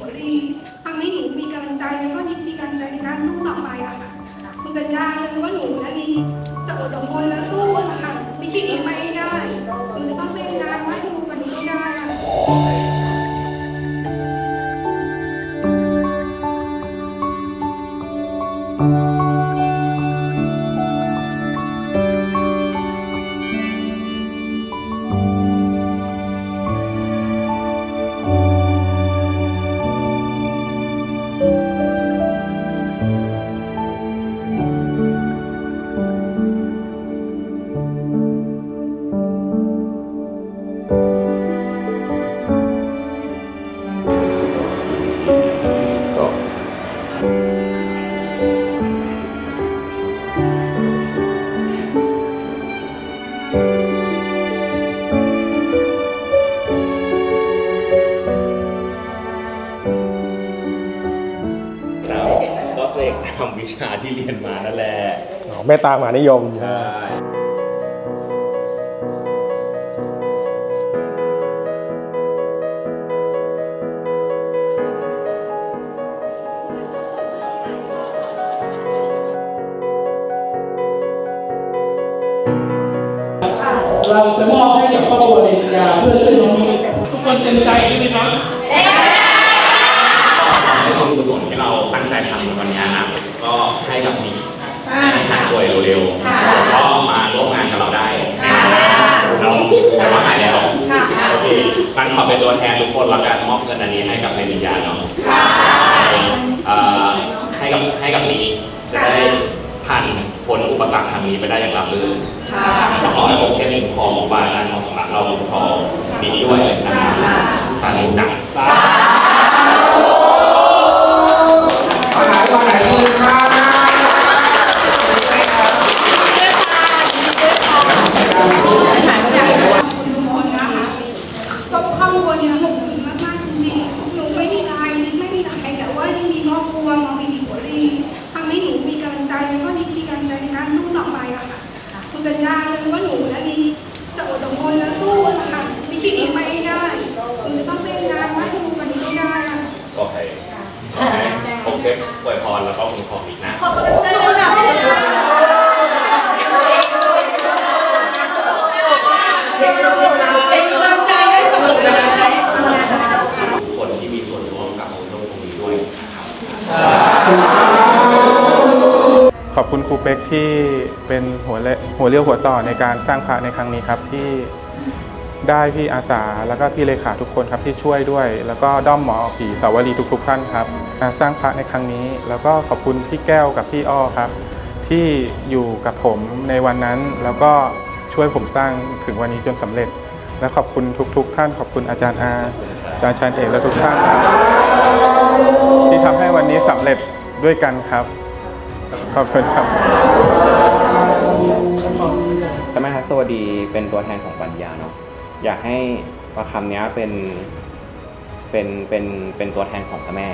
เสรีทำให้หนูมีกำลังใจแล้วก็นิดมีกำลังใจในการสู้ต่อไปอะค่ะคุณจันยาแล้วก็หนูและดีจะอดทนและสู้ค่ะ ชาที่เรียนมานั่นแหละอ๋อเมตตามหานิยมใช่เราจะมอบให้กับครอบครัวเด็กยาเพื่อช่วยน้องมิ้นทุกคนเต็มใจใช่ไหมครับ ให้บุญกุศลที่เราตั้งใจทำในวันนี้นะ ก็ให้กับนี้ให้หายป่วยเร็วๆแล้วก็มาร่วมงานกับเราได้เราแต่ว่าหายแล้วโอเคมันขอเป็นตัวแทนทุกคนแล้วกันมอบเงินอันนี้ให้กับในวิญญาณเนาะเอ่อให้กับให้กับนี้จะได้ผ่านพ้นอุปสรรคทางนี้ไปได้อย่างราบรื่นขอให้องค์เทพคุ้มครองบาอาจารย์ของสำนักเราคุ้มครองนี้ด้วยนะครับสาธุนะวันไหนวันไหนดีครับ ทุกคนนะคะก็ครอบครัวเนี่ยอบอุ่นมากๆจริงๆหนูไม่มีอะไรไม่มีอะไรแต่ว่ายังมีครอบครัวมามีสุรีทำให้หนูมีกำลังใจแล้วก็มีกำลังใจในการสู้ต่อไปอะค่ะคุณสัญญาเลยว่าหนูและดีจะอดทนและสู้นะคะวิกฤตนี้ไปให้ได้หนูจะต้องเป็นงานว่าหนูวันนี้ให้ได้อะ โอเคผมเทพอวยพ รแล้วก็คุ้มครองอีกนะเป็นกำลังใจให้สมุกคนที่มีส่วนร่วมกับองค์พระองค์นี้ด้วยนะครับขอบคุณครูเป๊กที่เป็นหัวเลหัวเรี่ยวหัวต่อในการสร้างพระในครั้งนี้ครับที่ ได้พี่อาสาแล้วก็พี่เลขาทุกคนครับที่ช่วยด้วย แล้วก็ด้อมหมอผีสาวรีทุกๆท่านครับการสร้างพระในครั้งนี้ แล้วก็ขอบคุณพี่แก้วกับพี่อ้อครับ ที่อยู่กับผมในวันนั้น แล้วก็ช่วยผมสร้างถึงวันนี้จนสำเร็จ และขอบคุณทุก ๆ ท่าน ขอบคุณอาจารย์อาอาจารย์ชันเอกและทุกท่านครับที่ทำให้วันนี้สำเร็จด้วยกันครับ ขอบคุณครับพระแม่ทัศวดีเป็นตัวแทนของปัญญาเนาะ อยากให้ประคำนี้เป็นเป็นเป็นเป็นตัวแทนของพระแม่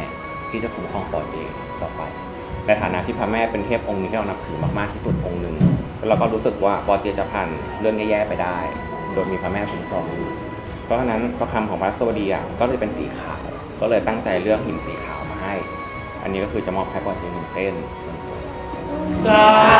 ที่จะคุ้มครองปอเจต่อไป ในฐานะที่พระแม่เป็นเทพองค์นึงที่เรานับถือมากๆที่สุดองค์หนึ่งเราก็รู้สึกว่าปอเจจะผ่านเรื่องแย่ๆไปได้ โดยมีพระแม่คุ้มครองอยู่เพราะฉะนั้นประคำของพระทัศวดีอะก็เลยเป็นสีขาว ก็เลยตั้งใจเลือกหินสีขาวมาให้ อันนี้ก็คือจะมอบให้ปอเจหนึ่งเส้นส่วนตัวสา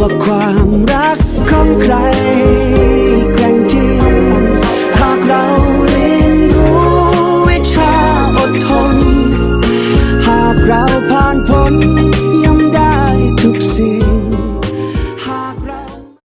ว่าความรักของใครแกร่งจริงหากเราเรียนรู้วิชาอดทน